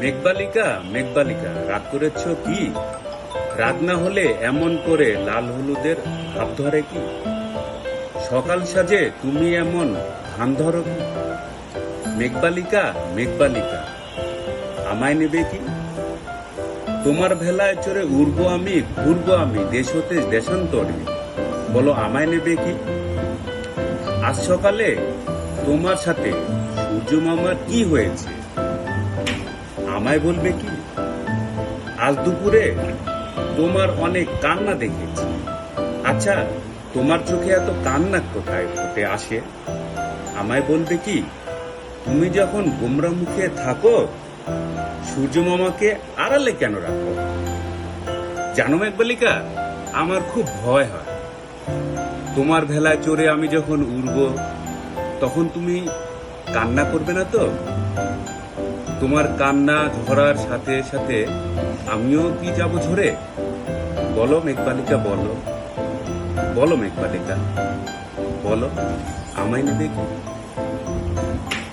মেঘবালিকা মেঘবালিকা, রাগ করেছ কি? রাগ না হলে এমন করে লাল হলুদের হাত ধরে কি? সকাল সাজে তুমি এমন ধান ধরো কি? মেঘবালিকা মেঘবালিকা, আমায় নেবে কি? তোমার ভেলায় চড়ে উড়বো আমি, ঘুরবো আমি, দেশ হতে দেশান্তরে। বলো, আমায় নেবে কি? আজ সকালে তোমার সাথে সূর্য মামার কি হয়েছে? আমায় বলবে কি? আজ দুপুরে তোমার অনেক কান্না দেখেছি। আচ্ছা তোমার চোখে এত কান্না কোথায় ফুটে আসে? আমায় বলবে কি, তুমি যখন গোমরা মুখে থাকো, সূর্য মামাকে আড়ালে কেন রাখো? জানো মেঘবালিকা, আমার খুব ভয় হয়। তোমার ভেলায় চড়ে আমি যখন উড়ব, তখন তুমি কান্না করবে না তো? তোমার কান্না ঝরার সাথে সাথে আমিও কি যাব ঝরে? বলো মেঘবালিকা, বলো। বলো মেঘবালিকা, বলো, আমায় নেবে কি?